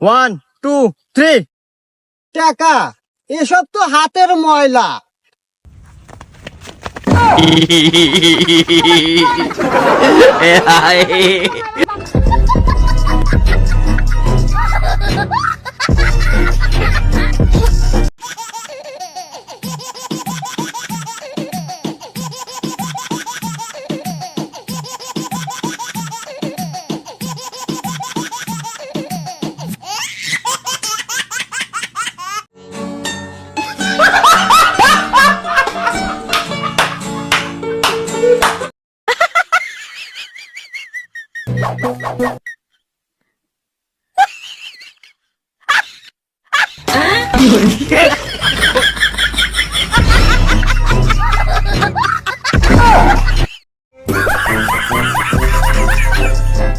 One two three টাকা এসব তো হাতের ময়লা। কি